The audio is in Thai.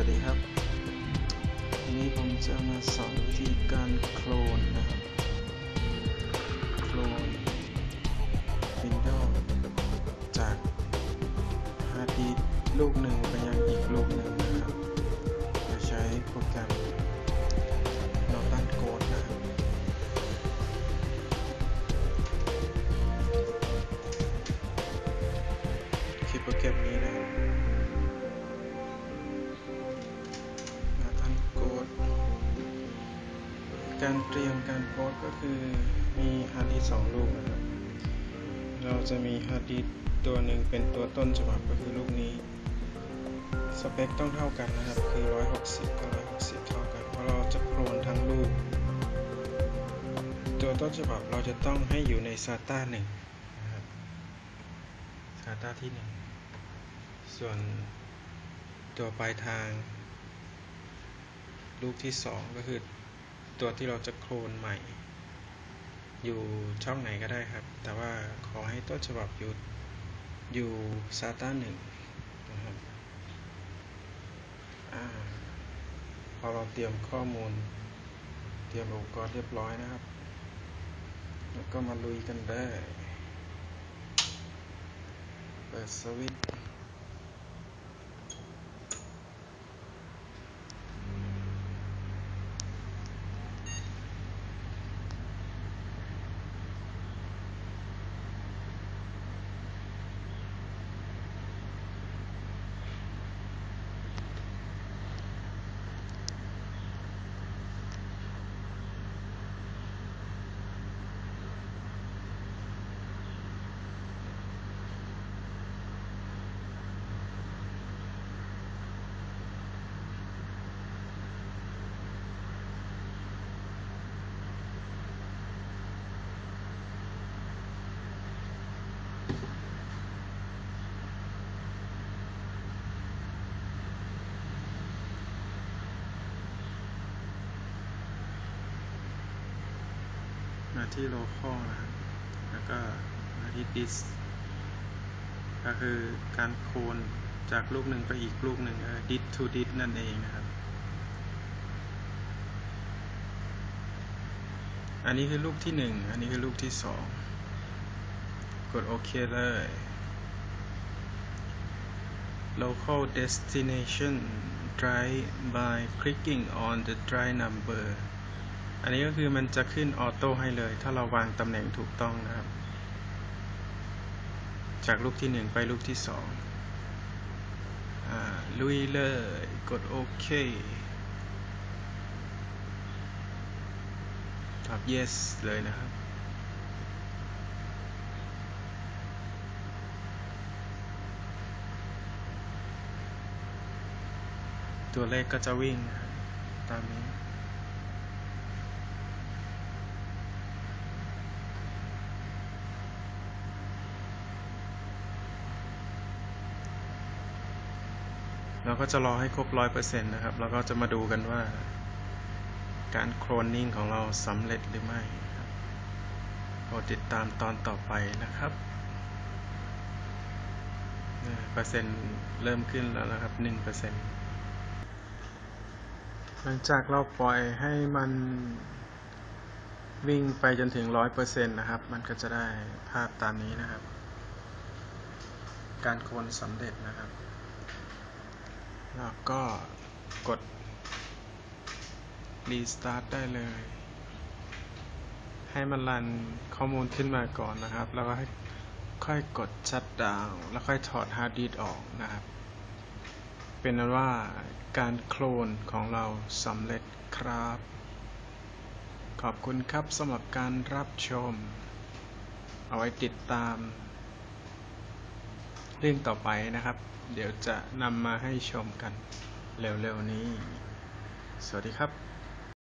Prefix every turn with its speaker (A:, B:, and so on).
A: วัสดีครับ วันนี้ผมจะมาสอนวิธีการโคลนนะครับ โคลน Windows จากฮาร์ดดิสก์ลูกหนึ่งไป การเตรียมการโพสก็คือมีฮาร์ดดิสสองลูกนะครับ เราจะมีฮาร์ดดิสตัวหนึ่งเป็นตัวต้นฉบับก็คือลูกนี้ สเปคต้องเท่ากันนะครับ คือ 160กับ160 เท่ากัน เพราะเราจะโคลนทั้งลูก ตัวต้นฉบับเราจะต้องให้อยู่ใน SATA 1นะครับ SATA ที่ 1 ส่วนตัวปลายทาง ลูกที่สองก็คือ ตัวที่เราจะโคลนใหม่ อยู่ช่องไหนก็ได้ครับ แต่ว่าขอให้ต้นฉบับอยู่อยู่ SATA หนึ่งนะครับอพอเราเตรียมข้อมูล เตรียมอุปกรณ์เรียบร้อยนะครับ แล้วก็มาลุยกันได้ เปิดสวิตช์ มาที่ local นะครับ แล้วก็มาที่ disk ก็คือการโคลนจากลูกหนึ่งไปอีกลูกหนึ่ง disk to disk นั่นเองนะครับ อันนี้คือลูกที่หนึ่ง อันนี้คือลูกที่สอง กดโอเคเลย local destination drive by clicking on the drive number อันนี้ก็คือมันจะขึ้นออโต้ให้เลย ถ้าเราวางตำแหน่งถูกต้องนะครับ จากลูกที่หนึ่งไปลูกที่สองลุยเลย กดโอเคตอบ yes เลยนะครับตัวเลขก็จะวิ่งตามนี้ เราก็จะรอให้ครบร้อยเปอร์เซ็นต์นะครับ แล้วก็จะมาดูกันว่า การโคลนนิ่งของเราสำเร็จหรือไม่โปรดติดตามตอนต่อไปนะครับ เปอร์เซ็นต์เริ่มขึ้นแล้วนะครับหนึ่งเปอร์เซ็นต์หลังจากเราปล่อยให้มันวิ่งไปจนถึงร้อยเปอร์เซ็นต์นะครับ มันก็จะได้ภาพตามนี้นะครับ การโคลนสำเร็จนะครับ แล้วก็กด Restart ได้เลย ให้มันรันข้อมูลขึ้นมาก่อนนะครับ แล้วก็ให้ค่อยกด Shut down แล้วค่อยถอดฮาร์ดดิสก์ออกนะครับ เป็นนั้นว่าการโคลนของเราสำเร็จครับ ขอบคุณครับสำหรับการรับชม เอาไว้ติดตาม เรื่องต่อไปนะครับ เดี๋ยวจะนำมาให้ชมกันเร็วๆนี้ สวัสดีครับ